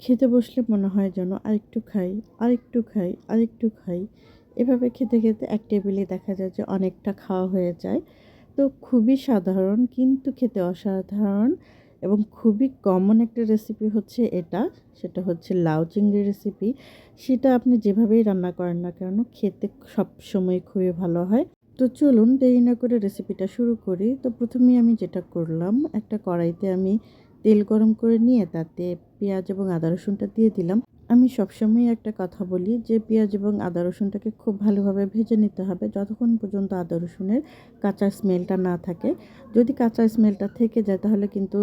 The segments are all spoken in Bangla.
খেতে বসলে মনে হয় যেন আরেকটু খাই আরেকটু খাই আরেকটু খাই। এভাবে খেতে খেতে এক টেবিলে দেখা যায় যে অনেকটা খাওয়া হয়ে যায়। তো খুবই সাধারণ কিন্তু খেতে অসাধারণ এবং খুবই কমন একটা রেসিপি হচ্ছে এটা। সেটা হচ্ছে লাউ চিংড়ি রেসিপি সেটা আপনি যেভাবেই রান্না করেন না কেন, খেতে সব সময় খুবই ভালো হয়। তো চলুন দেরি না করে রেসিপিটা শুরু করি। তো প্রথমেই আমি যেটা করলাম, একটা কড়াইতে আমি তেল গরম করে নিয়ে তাতে পেঁয়াজ এবং আদা রসুনটা দিয়ে দিলাম। আমি সবসময় একটা কথা বলি যে, পেঁয়াজ এবং আদা রসুনটাকে খুব ভালোভাবে ভেজে নিতে হবে যতক্ষণ পর্যন্ত আদা রসুনের কাঁচা স্মেলটা না থাকে। যদি কাঁচা স্মেলটা থেকে যায় তাহলে কিন্তু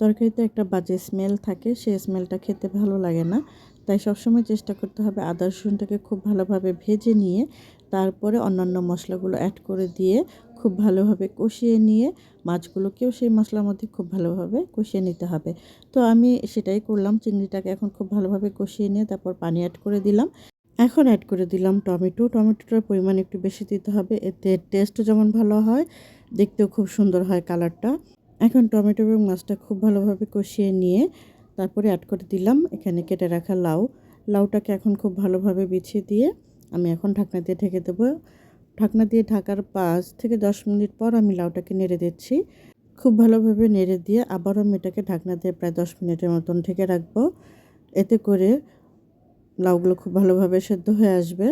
তরকারিতে একটা বাজে স্মেল থাকে সেই স্মেলটা খেতে ভালো লাগে না। তাই সবসময় চেষ্টা করতে হবে আদা রসুনটাকে খুব ভালোভাবে ভেজে নিয়ে তারপরে অন্যান্য মশলাগুলো অ্যাড করে দিয়ে খুব ভালোভাবে কষিয়ে নিয়ে মাছগুলোকেও সেই মশলার মধ্যে খুব ভালোভাবে কষিয়ে নিতে হবে। তো আমি সেটাই করলাম, চিংড়িটাকে এখন খুব ভালোভাবে কষিয়ে নিয়ে তারপর পানি অ্যাড করে দিলাম। এখন অ্যাড করে দিলাম টমেটো। টমেটোটার পরিমাণ একটু বেশি দিতে হবে, এতে টেস্টও যেমন ভালো হয়, দেখতেও খুব সুন্দর হয় কালারটা এখন টমেটো এবং মাছটা খুব ভালোভাবে কষিয়ে নিয়ে তারপরে অ্যাড করে দিলাম এখানে কেটে রাখা লাউ। লাউটাকে এখন খুব ভালোভাবে বিছিয়ে দিয়ে আমি এখন ঢাকনা দিয়ে ঢেকে দেবো। ঢাকনা দিয়ে ঢাকার পাঁচ থেকে দশ মিনিট পর আমি লাউটাকে নেড়ে দিচ্ছি। খুব ভালোভাবে নেড়ে দিয়ে আবারও আমি এটাকে ঢাকনা দিয়ে প্রায় দশ মিনিটের মতন ঢেকে রাখব। এতে করে লাউগুলো খুব ভালোভাবে সেদ্ধ হয়ে আসবে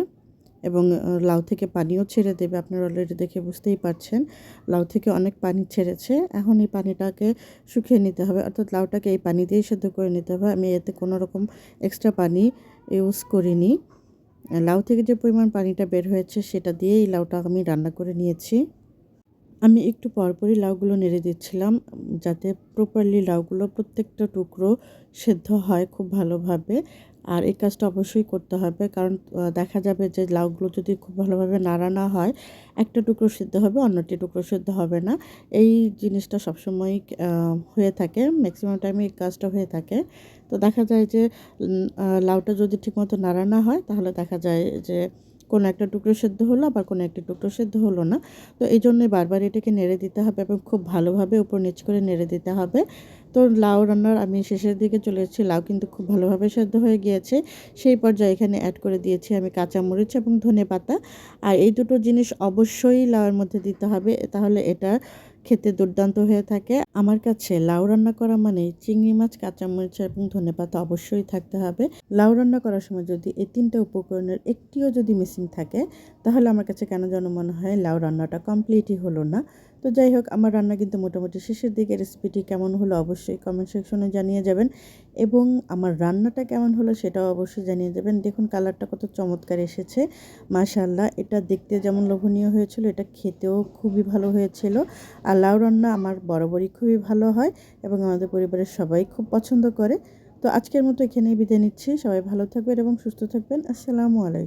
এবং লাউ থেকে পানিও ছেড়ে দেবে। আপনারা অলরেডি দেখে বুঝতেই পারছেন, লাউ থেকে অনেক পানি ছেড়েছে। এখন এই পানিটাকে শুকিয়ে নিতে হবে, অর্থাৎ লাউটাকে এই পানি দিয়েই সেদ্ধ করে নিতে হবে। আমি এতে কোনো রকম এক্সট্রা পানি ইউজ করিনি। লাউ থেকে যে পরিমাণ পানিটা বের হয়েছে সেটা দিয়েই লাউটা আমি রান্না করে নিয়েছি। আমি একটু পরপরই লাউগুলো নেড়ে দিচ্ছিলাম, যাতে প্রপারলি লাউগুলো প্রত্যেকটা টুকরো সেদ্ধ হয় খুব ভালোভাবে। আর এই কাজটা অবশ্যই করতে হবে, কারণ দেখা যাবে যে লাউগুলো যদি খুব ভালোভাবে নাড়া না হয়, একটা টুকরো সিদ্ধ হবে, অন্যটি টুকরো সিদ্ধ হবে না। এই জিনিসটা সবসময় হয়ে থাকে ম্যাক্সিমাম টাইমে এই কাজটা হয়ে থাকে। তো দেখা যায় যে লাউটা যদি ঠিকমতো নাড়া না হয়, তাহলে দেখা যায় যে কোনো একটা টুকরো সেদ্ধ হলো, আবার কোনো একটা টুকরো সেদ্ধ হলো না। তো এই জন্যই বারবার এটাকে নেড়ে দিতে হবে এবং খুব ভালোভাবে উপর নিচ করে নেড়ে দিতে হবে। তো লাউ রান্নার আমি শেষের দিকে চলে এসেছি লাউ কিন্তু খুব ভালোভাবে সেদ্ধ হয়ে গিয়েছে। সেই পর্যায়ে এখানে অ্যাড করে দিয়েছি আমি কাঁচামরিচ এবং ধনে পাতা। আর এই দুটো জিনিস অবশ্যই লাউয়ের মধ্যে দিতে হবে। তাহলে এটা খেতে দুর্দান্ত হয়ে থাকে। আমার কাছে লাউ রান্না করা মানে চিংড়ি মাছ, কাঁচামরিচ এবং ধনে পাতা অবশ্যই থাকতে হবে। লাউ রান্না করার সময় যদি এই তিনটা উপকরণের একটিও যদি মিসিং থাকে, তাহলে আমার কাছে কেন যেন মনে হয় লাউ রান্নাটা কমপ্লিটই হলো না। তো যাই হোক, আমার রান্না কিন্তু মোটামুটি শেষের দিকে রেসিপিটি কেমন হলো অবশ্যই কমেন্ট সেকশনে জানিয়ে যাবেন। এবং আমার রান্নাটা কেমন হলো সেটাও অবশ্যই জানিয়ে যাবেন। দেখুন কালারটা কত চমৎকার এসেছে। মাশাল্লাহ এটা দেখতে যেমন লোভনীয় হয়েছিল, এটা খেতেও খুবই ভালো হয়েছিল। আর লাউ রান্না আমার বরাবরই খুবই ভালো হয় এবং আমাদের পরিবারের সবাই খুব পছন্দ করে। তো আজকের মতো এখানেই বিদায় নিচ্ছি। সবাই ভালো থাকবেন এবং সুস্থ থাকবেন। আসসালামু আলাইকুম।